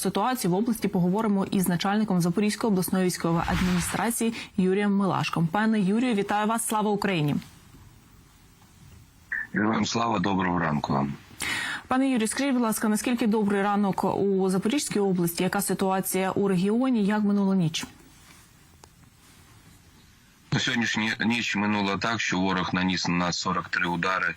ситуацію в області поговоримо із начальником Запорізької обласної військової адміністрації Юрієм Милашком. Пане Юрію, вітаю вас! Слава Україні! Вам слава, доброго ранку вам. Пане Юрію, скажіть, будь ласка, наскільки добрий ранок у Запорізькій області? Яка ситуація у регіоні? Як минула ніч? На сьогоднішню ніч минуло так, що ворог наніс на нас 43 удари.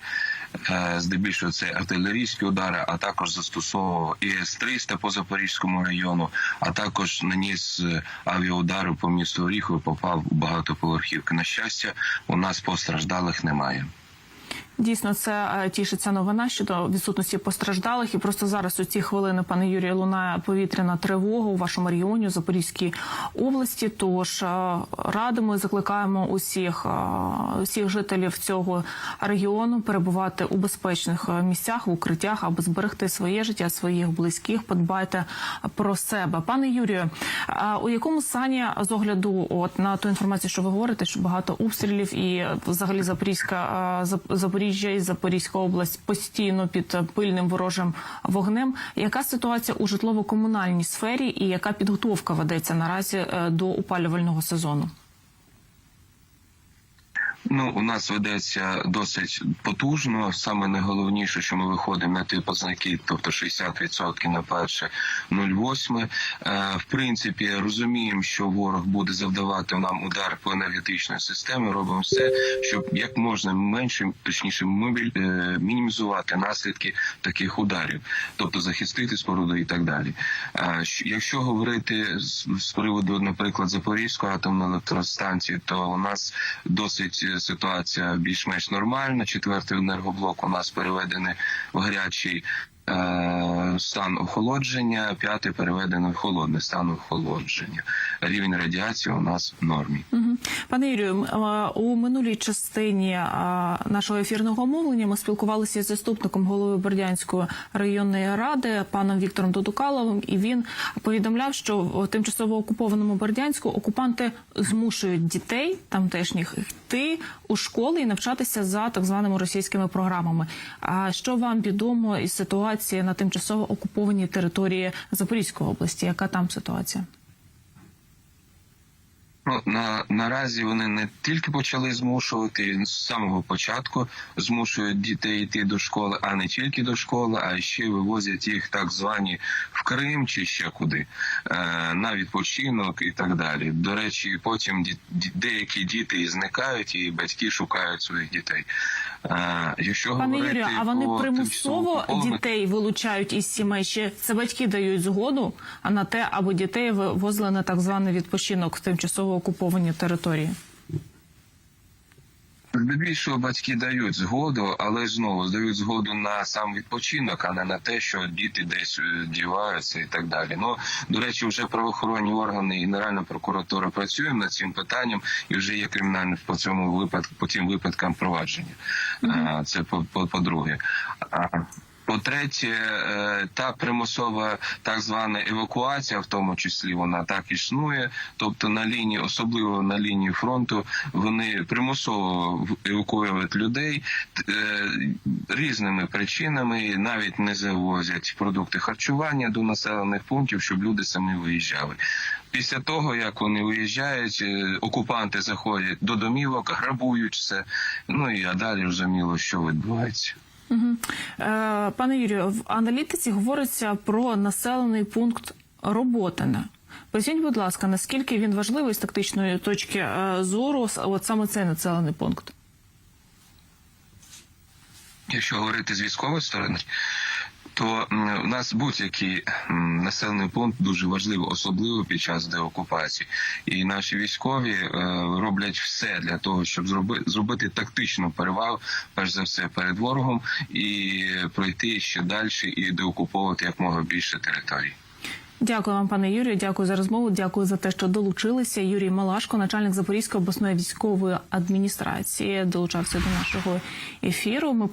Е, Здебільшого це артилерійські удари, а також застосовував і С-300 по Запорізькому району, а також наніс е, авіаудари по місту Оріхове, попав у багатоповерхівки. На щастя, у нас постраждалих немає. Дійсно, це е, тішиться новина щодо відсутності постраждалих. І просто зараз у ці хвилини, пане Юрію, лунає повітряна тривога у вашому регіоні, у Запорізькій області. Тож е, радимо і закликаємо усіх, е, усіх жителів цього регіону перебувати у безпечних місцях, в укриттях, аби зберегти своє життя, своїх близьких. Подбайте про себе, пане Юрію. У якому стані з огляду от на ту інформацію, що ви говорите, що багато обстрілів і взагалі Запорізька е, Зап- Запоріжжя і Запорізька область постійно під пильним ворожим вогнем. Яка ситуація у житлово-комунальній сфері і яка підготовка ведеться наразі е, до опалювального сезону? Ну, у нас ведеться досить потужно. Саме найголовніше, що ми виходимо на ті познаки, тобто 60% на перше 0,8. Е, В принципі, розуміємо, що ворог буде завдавати нам удар по енергетичній системі. Робимо все, щоб як можна менше, точніше, мобіль е, мінімізувати наслідки таких ударів, тобто захистити споруду і так далі. Е, Якщо говорити з, приводу, наприклад, Запорізької атомної електростанції, то у нас досить ситуація більш-менш нормальна. Четвертий енергоблок у нас переведений в гарячий. Е, Стан охолодження, п'ятий переведений в холодний стан охолодження. Рівень радіації у нас в нормі. Пане Юрію, у минулій частині нашого ефірного мовлення ми спілкувалися з заступником голови Бердянської районної ради паном Віктором Додукаловим, і він повідомляв, що в тимчасово окупованому Бердянську окупанти змушують дітей тамтешніх йти у школи і навчатися за так званими російськими програмами. А що вам відомо із ситуації на тимчасово окупованій території Запорізької області? Яка там ситуація? Ну на наразі вони не тільки почали змушувати з самого початку змушують дітей йти до школи, а не тільки до школи, а ще вивозять їх так звані в Крим чи ще куди е, на відпочинок і так далі. До речі, потім ді- деякі діти і зникають, і батьки шукають своїх дітей. Якщо Пане Юрію, а вони примусово дітей вилучають із сімей? Ще це батьки дають згоду, а на те, аби дітей вивозили на так званий відпочинок в тимчасово окуповані території. Здебільшого батьки дають згоду, але знову дають згоду на сам відпочинок, а не на те, що діти десь е, діваються і так далі. Ну до речі, вже правоохоронні органи і Генеральна прокуратура працюють над цим питанням, і вже є кримінальне по цьому випадку, по тим випадкам провадження. А, Це по, по, по-друге. А, по-третє, е, та примусова так звана евакуація, в тому числі вона так існує. Тобто на лінії, особливо на лінії фронту, вони примусово евакуюють людей е, різними причинами, навіть не завозять продукти харчування до населених пунктів, щоб люди самі виїжджали. Після того, як вони виїжджають, е, окупанти заходять до домівок, грабують все. Ну і а далі розуміло, що відбувається. Е, пане Юрію, в аналітиці говориться про населений пункт Роботина. Поясніть, будь ласка, наскільки він важливий з тактичної точки е, зору, от саме цей населений пункт? Якщо говорити з військової сторони, то у нас будь-який населений пункт дуже важливий, особливо під час деокупації. І наші військові е, роблять все для того, щоб зробити зробити тактичну перевагу, перш за все, перед ворогом, і пройти ще далі і деокуповувати якмога більше територій. Дякую вам, пане Юрію. Дякую за розмову. Дякую за те, що долучилися. Юрій Малашко, начальник Запорізької обласної військової адміністрації, долучався до нашого ефіру. Ми